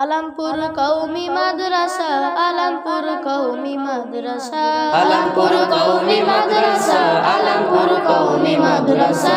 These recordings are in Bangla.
আলমপুর কৌমি মাদ্রাসা আলমপুর কৌমি মাদ্রাসা। আলমপুর কৌমি মাদ্রাসা আলমপুর কৌমি মাদ্রাসা।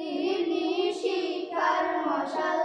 তিনি শিকার মশাল